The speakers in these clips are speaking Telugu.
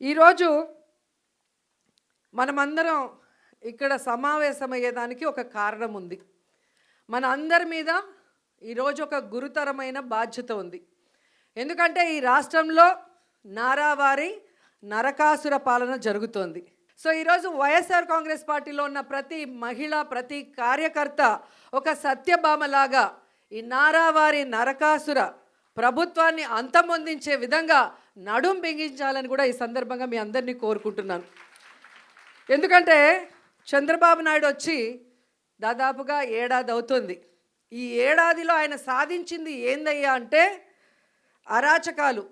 ఈరోజు మనమందరం ఇక్కడ సమావేశమయ్యేదానికి ఒక కారణం ఉంది. మన అందరి మీద ఈరోజు ఒక గురుతరమైన బాధ్యత ఉంది. ఎందుకంటే ఈ రాష్ట్రంలో నారావారి నరకాసుర పాలన జరుగుతోంది. సో ఈరోజు వైఎస్ఆర్ కాంగ్రెస్ పార్టీలో ఉన్న ప్రతి మహిళ ప్రతి కార్యకర్త ఒక సత్యభామలాగా ఈ నారావారి నరకాసుర ప్రభుత్వాన్ని అంతమొందించే విధంగా నడుం బిగించాలని కూడా ఈ సందర్భంగా మీ అందరినీ కోరుకుంటున్నాను. ఎందుకంటే చంద్రబాబు నాయుడు వచ్చి దాదాపుగా ఏడాది అవుతుంది. ఈ ఏడాదిలో ఆయన సాధించింది ఏందయ్యా అంటే అరాచకాలు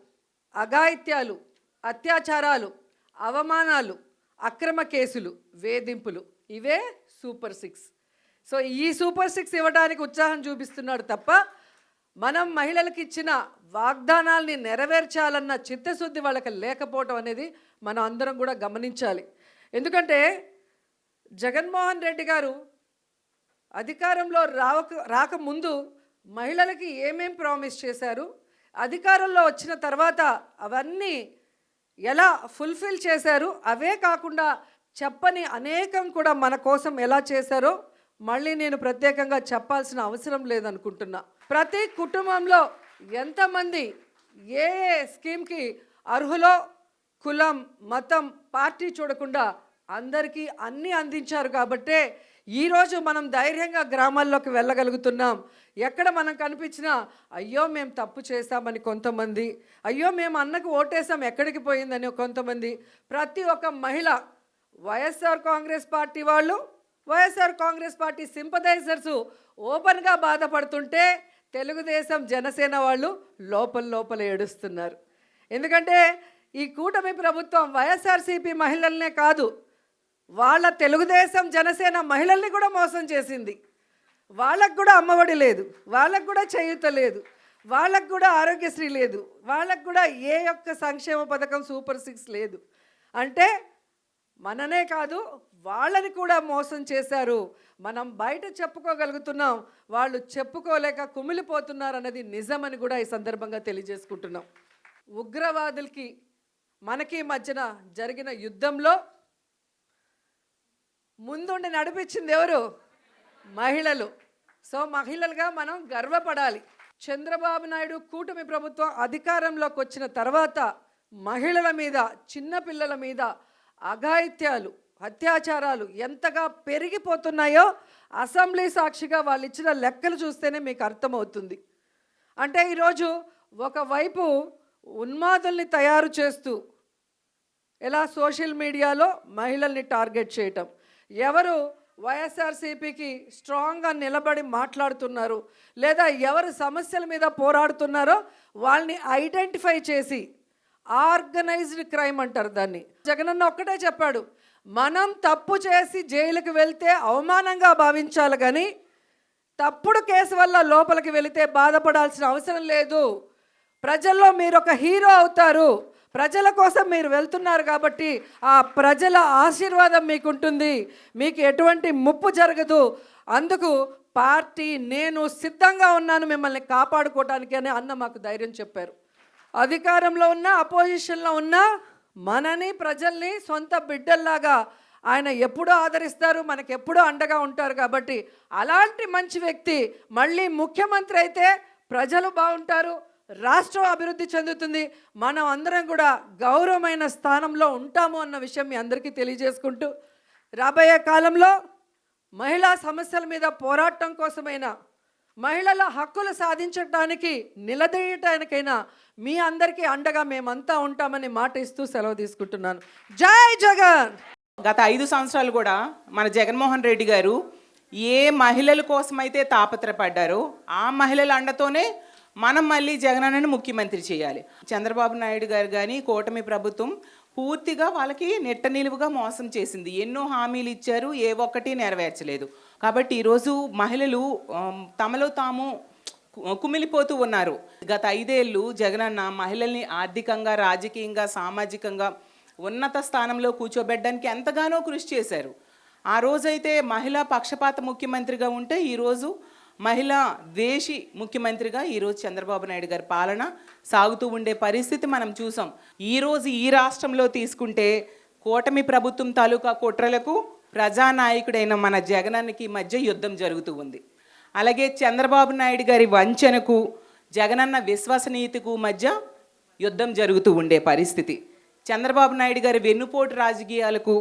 అఘాయిత్యాలు అత్యాచారాలు అవమానాలు అక్రమ కేసులు వేధింపులు. ఇవే సూపర్ సిక్స్. సో ఈ సూపర్ సిక్స్ ఇవ్వడానికి ఉత్సాహం చూపిస్తున్నాడు తప్ప మనం మహిళలకు ఇచ్చిన వాగ్దానాల్ని నెరవేర్చాలన్న చిత్తశుద్ధి వాళ్ళకి లేకపోవటం అనేది మనం అందరం కూడా గమనించాలి. ఎందుకంటే జగన్మోహన్ రెడ్డి గారు అధికారంలో రావక రాకముందు మహిళలకి ఏమేం ప్రామిస్ చేశారు అధికారంలో వచ్చిన తర్వాత అవన్నీ ఎలా ఫుల్ఫిల్ చేశారు అవే కాకుండా చెప్పని అనేకం కూడా మన కోసం ఎలా చేశారో మళ్ళీ నేను ప్రత్యేకంగా చెప్పాల్సిన అవసరం లేదనుకుంటున్నా. ప్రతి కుటుంబంలో ఎంతమంది ఏ ఏ స్కీమ్కి అర్హులో కులం మతం పార్టీ చూడకుండా అందరికీ అన్నీ అందించారు కాబట్టే ఈరోజు మనం ధైర్యంగా గ్రామాల్లోకి వెళ్ళగలుగుతున్నాం. ఎక్కడ మనం కనిపించినా అయ్యో మేము తప్పు చేశామని కొంతమంది అయ్యో మేము అన్నకు ఓటేసాం ఎక్కడికి పోయిందని కొంతమంది. ప్రతి ఒక్క మహిళ వైఎస్ఆర్ కాంగ్రెస్ పార్టీ వాళ్ళు వైఎస్ఆర్ కాంగ్రెస్ పార్టీ సింపథైజర్స్ ఓపెన్గా బాధపడుతుంటే తెలుగుదేశం జనసేన వాళ్ళు లోపల లోపల ఏడుస్తున్నారు. ఎందుకంటే ఈ కూటమి ప్రభుత్వం వైఎస్ఆర్సీపీ మహిళలనే కాదు వాళ్ళ తెలుగుదేశం జనసేన మహిళల్ని కూడా మోసం చేసింది. వాళ్ళకు కూడా అమ్మఒడి లేదు వాళ్ళకు కూడా చేయూత లేదు వాళ్ళకు కూడా ఆరోగ్యశ్రీ లేదు వాళ్ళకు కూడా ఏ యొక్క సంక్షేమ పథకం సూపర్ సిక్స్ లేదు. అంటే మననే కాదు వాళ్ళని కూడా మోసం చేశారు. మనం బయట చెప్పుకోగలుగుతున్నాం వాళ్ళు చెప్పుకోలేక కుమిలిపోతున్నారు అన్నది నిజమని కూడా ఈ సందర్భంగా తెలియజేసుకుంటున్నాం. ఉగ్రవాదులకి మనకి మధ్యన జరిగిన యుద్ధంలో ముందుండి నడిపించింది ఎవరు? మహిళలు. సో మహిళలుగా మనం గర్వపడాలి. చంద్రబాబు నాయుడు కూటమి ప్రభుత్వం అధికారంలోకి వచ్చిన తర్వాత మహిళల మీద చిన్నపిల్లల మీద అఘాయిత్యాలు అత్యాచారాలు ఎంతగా పెరిగిపోతున్నాయో అసెంబ్లీ సాక్షిగా వాళ్ళు ఇచ్చిన లెక్కలు చూస్తేనే మీకు అర్థమవుతుంది. అంటే ఈరోజు ఒకవైపు ఉన్మాదుల్ని తయారు చేస్తూ ఎలా సోషల్ మీడియాలో మహిళల్ని టార్గెట్ చేయటం ఎవరు వైఎస్ఆర్సీపీకి స్ట్రాంగ్గా నిలబడి మాట్లాడుతున్నారు లేదా ఎవరు సమస్యల మీద పోరాడుతున్నారో వాళ్ళని ఐడెంటిఫై చేసి ఆర్గనైజ్డ్ క్రైమ్ అంటారు దాన్ని. జగనన్న ఒక్కటే చెప్పాడు మనం తప్పు చేసి జైలుకి వెళ్తే అవమానంగా భావించాలి కానీ తప్పుడు కేసు వల్ల లోపలికి వెళితే బాధపడాల్సిన అవసరం లేదు. ప్రజల్లో మీరు ఒక హీరో అవుతారు. ప్రజల కోసం మీరు వెళ్తున్నారు కాబట్టి ఆ ప్రజల ఆశీర్వాదం మీకు ఉంటుంది మీకు ఎటువంటి ముప్పు జరగదు. అందుకు పార్టీ నేను సిద్ధంగా ఉన్నాను మిమ్మల్ని కాపాడుకోవటానికి అని అన్న మాకు ధైర్యం చెప్పారు. అధికారంలో ఉన్న అపోజిషన్లో ఉన్న మనని ప్రజల్ని సొంత బిడ్డల్లాగా ఆయన ఎప్పుడూ ఆదరిస్తారు మనకి ఎప్పుడూ అండగా ఉంటారు కాబట్టి అలాంటి మంచి వ్యక్తి మళ్ళీ ముఖ్యమంత్రి అయితే ప్రజలు బాగుంటారు రాష్ట్రం అభివృద్ధి చెందుతుంది మనం అందరం కూడా గౌరవమైన స్థానంలో ఉంటాము అన్న విషయం మీ అందరికీ తెలియజేసుకుంటూ రాబోయే కాలంలో మహిళా సమస్యల మీద పోరాటం కోసమైనా మహిళల హక్కులు సాధించడానికి నిలదీయటానికైనా మీ అందరికీ అండగా మేమంతా ఉంటామని మాట ఇస్తూ సెలవు తీసుకుంటున్నాను. జై జగన్! గత ఐదు సంవత్సరాలు కూడా మన జగన్మోహన్ రెడ్డి గారు ఏ మహిళల కోసమైతే తాపత్రపడ్డారో ఆ మహిళల అండతోనే మనం మళ్ళీ జగనన్నని ముఖ్యమంత్రి చేయాలి. చంద్రబాబు నాయుడు గారు కానీ కూటమి ప్రభుత్వం పూర్తిగా వాళ్ళకి నెట్ట నిలువుగా మోసం చేసింది. ఎన్నో హామీలు ఇచ్చారు ఏ ఒక్కటి నెరవేర్చలేదు. కాబట్టి ఈరోజు మహిళలు తమలో తాము కు- కుమిలిపోతూ ఉన్నారు. గత ఐదేళ్ళు జగనన్న మహిళల్ని ఆర్థికంగా రాజకీయంగా సామాజికంగా ఉన్నత స్థానంలో కూర్చోబెట్టడానికి ఎంతగానో కృషి చేశారు. ఆ రోజైతే మహిళా పక్షపాత ముఖ్యమంత్రిగా ఉంటే ఈరోజు మహిళా దేశీ ముఖ్యమంత్రిగా ఈరోజు చంద్రబాబు నాయుడు గారి పాలన సాగుతూ ఉండే పరిస్థితి మనం చూసాం. ఈరోజు ఈ రాష్ట్రంలో తీసుకుంటే కూటమి ప్రభుత్వం తాలూకా కుట్రలకు ప్రజానాయకుడైన మన జగనానికి మధ్య యుద్ధం జరుగుతూ ఉంది. అలాగే చంద్రబాబు నాయుడు గారి వంచనకు జగనన్న విశ్వసనీయతకు మధ్య యుద్ధం జరుగుతూ ఉండే పరిస్థితి. చంద్రబాబు నాయుడు గారి వెన్నుపోటు రాజకీయాలకు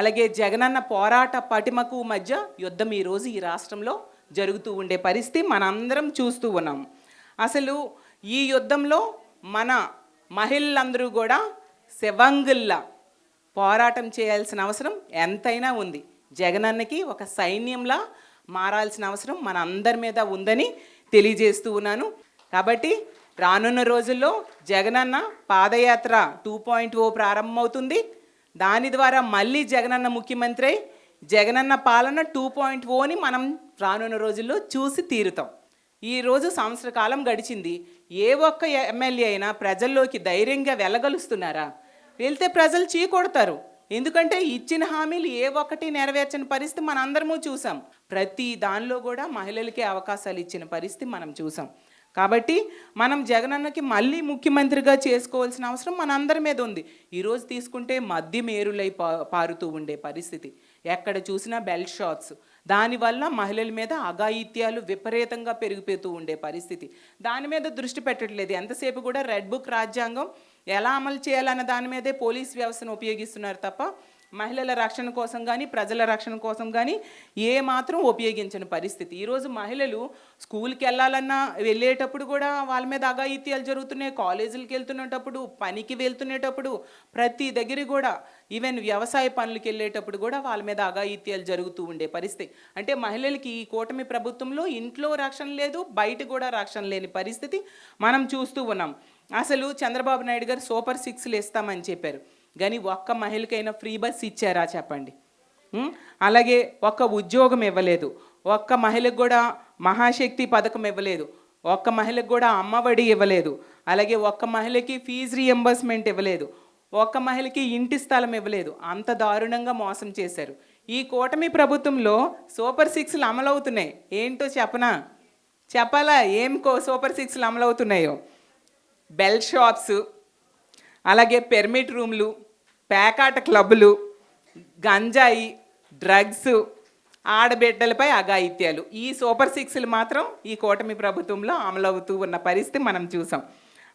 అలాగే జగనన్న పోరాట పటిమకు మధ్య యుద్ధం ఈరోజు ఈ రాష్ట్రంలో జరుగుతూ ఉండే పరిస్థితి మనందరం చూస్తూ ఉన్నాం. అసలు ఈ యుద్ధంలో మన మహిళలందరూ కూడా శివంగుల్లా పోరాటం చేయాల్సిన అవసరం ఎంతైనా ఉంది. జగనన్నకి ఒక సైన్యంలా మారాల్సిన అవసరం మన అందరి మీద ఉందని తెలియజేస్తూ ఉన్నాను. కాబట్టి రానున్న రోజుల్లో జగనన్న పాదయాత్ర టూ పాయింట్ ఓ ప్రారంభమవుతుంది. దాని ద్వారా మళ్ళీ జగనన్న ముఖ్యమంత్రి అయి జగనన్న పాలన టూ పాయింట్ ఓని మనం రానున్న రోజుల్లో చూసి తీరుతాం. ఈరోజు సంవత్సర కాలం గడిచింది. ఏ ఒక్క ఎమ్మెల్యే అయినా ప్రజల్లోకి ధైర్యంగా వెళ్ళగలుస్తున్నారా? వెళ్తే ప్రజలు చీకొడతారు. ఎందుకంటే ఇచ్చిన హామీలు ఏ ఒక్కటి నెరవేర్చని పరిస్థితి మనందరము చూసాం. ప్రతి దానిలో కూడా మహిళలకే అవకాశాలు ఇచ్చిన పరిస్థితి మనం చూసాం. కాబట్టి మనం జగనన్నకి మళ్ళీ ముఖ్యమంత్రిగా చేసుకోవాల్సిన అవసరం మనందరి మీద ఉంది. ఈరోజు తీసుకుంటే మద్య మేరులై పారుతూ ఉండే పరిస్థితి. ఎక్కడ చూసినా బెల్ట్ షాట్స్. దానివల్ల మహిళల మీద అఘాయిత్యాలు విపరీతంగా పెరిగిపోతూ ఉండే పరిస్థితి. దాని మీద దృష్టి పెట్టట్లేదు. ఎంతసేపు కూడా రెడ్ బుక్ రాజ్యాంగం ఎలా అమలు చేయాలన్న దాని మీదే పోలీస్ వ్యవస్థను ఉపయోగిస్తున్నారు తప్ప మహిళల రక్షణ కోసం కానీ ప్రజల రక్షణ కోసం కానీ ఏ మాత్రం ఉపయోగించని పరిస్థితి. ఈరోజు మహిళలు స్కూల్కి వెళ్ళాలన్నా వెళ్ళేటప్పుడు కూడా వాళ్ళ మీద అఘాయిత్యాలు జరుగుతున్నాయి. కాలేజీలకు వెళ్తున్నప్పుడు పనికి వెళ్తున్నప్పుడు ప్రతి దగ్గర కూడా ఈవెన్ వ్యవసాయ పనులకు వెళ్ళేటప్పుడు కూడా వాళ్ళ మీద అఘాయిత్యాలు జరుగుతూ ఉండే పరిస్థితి. అంటే మహిళలకి ఈ కూటమి ప్రభుత్వంలో ఇంట్లో రక్షణ లేదు బయట కూడా రక్షణ లేని పరిస్థితి మనం చూస్తూ ఉన్నాం. అసలు చంద్రబాబు నాయుడు గారు సూపర్ సిక్స్లు ఇస్తామని చెప్పారు. కానీ ఒక్క మహిళకైనా ఫ్రీ బస్ ఇచ్చారా చెప్పండి? అలాగే ఒక్క ఉద్యోగం ఇవ్వలేదు. ఒక్క మహిళకు కూడా మహాశక్తి పథకం ఇవ్వలేదు. ఒక్క మహిళకు కూడా అమ్మఒడి ఇవ్వలేదు. అలాగే ఒక్క మహిళకి ఫీజు రియంబర్స్మెంట్ ఇవ్వలేదు. ఒక్క మహిళకి ఇంటి స్థలం ఇవ్వలేదు. అంత దారుణంగా మోసం చేశారు. ఈ కూటమి ప్రభుత్వంలో సూపర్ సిక్స్లు అమలవుతున్నాయి. ఏంటో చెప్పనా? చెప్పాలా? ఏం కో సూపర్ సిక్స్లు అమలవుతున్నాయో? బెల్ షాప్స్ అలాగే పెర్మిట్ రూమ్లు పేకాట క్లబ్బులు గంజాయి డ్రగ్స్ ఆడబిడ్డలపై అఘాయిత్యాలు. ఈ సూపర్ సిక్స్లు మాత్రం ఈ కూటమి ప్రభుత్వంలో అమలవుతూ ఉన్న పరిస్థితి మనం చూసాం.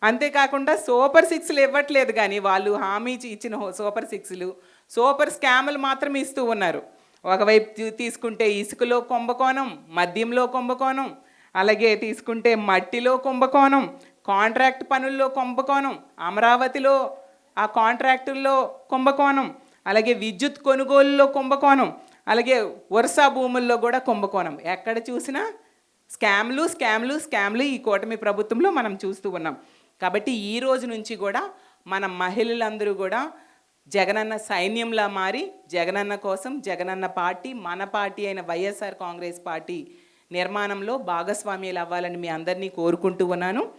అంతేకాకుండా సూపర్ సిక్స్లు ఇవ్వట్లేదు కానీ వాళ్ళు హామీ ఇచ్చిన సూపర్ సిక్స్లు సూపర్ స్కాములు మాత్రం ఇస్తూ ఉన్నారు. ఒకవైపు తీసుకుంటే ఇసుకలో కుంభకోణం మద్యంలో కుంభకోణం అలాగే తీసుకుంటే మట్టిలో కుంభకోణం కాంట్రాక్ట్ పనుల్లో కుంభకోణం అమరావతిలో ఆ కాంట్రాక్టుల్లో కుంభకోణం అలాగే విద్యుత్ కొనుగోలులో కుంభకోణం అలాగే వరుస భూముల్లో కూడా కుంభకోణం. ఎక్కడ చూసినా స్కామ్లు స్కామ్లు స్కామ్లు ఈ కూటమి ప్రభుత్వంలో మనం చూస్తూ ఉన్నాం. కాబట్టి ఈ రోజు నుంచి కూడా మన మహిళలందరూ కూడా జగనన్న సైన్యంలా మారి జగనన్న కోసం జగనన్న పార్టీ మన పార్టీ అయిన వైఎస్ఆర్ కాంగ్రెస్ పార్టీ నిర్మాణంలో భాగస్వామ్యాలు అవ్వాలని మీ అందరినీ కోరుకుంటూ ఉన్నాను.